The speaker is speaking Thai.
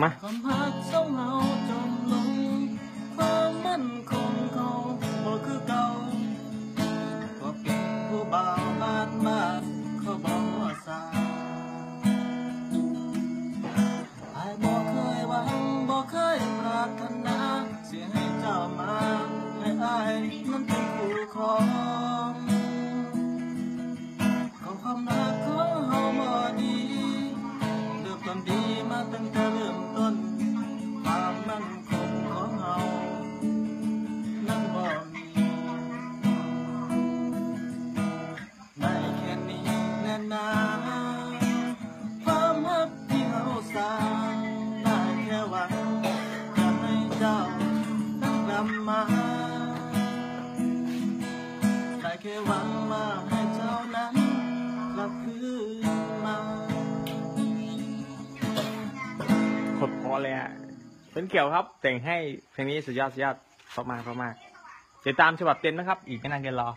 มาความหักสองเฮาจมลงความมั่นคงเขาบ่คือเก่าก็เป็นผู้บ่าวบ้านบ้านเขาบอกว่าสาไอ้บ่เคยหวังบ่เคยปรารถนาเสียให้เจ้ามาให้อ้ายนั้นเป็นคู่ครอ ตั้งแต่เริ่มต้น ความมั่นคงของเฮานั้นบ่มี ได้แค่นี้แน่นาความรักที่เฮาสร้างได้แค่หวังจะให้เจ้านั้นกลับมา ได้แค่หวังว่า อเลยฮะเป็นเกี่ยวครับ แต่งให้เพลงนี้สุดยอดสุดยอดเพราะมากเพราะมากติดตามฉบับเต็มนะครับ อีกไม่นานเกินรอ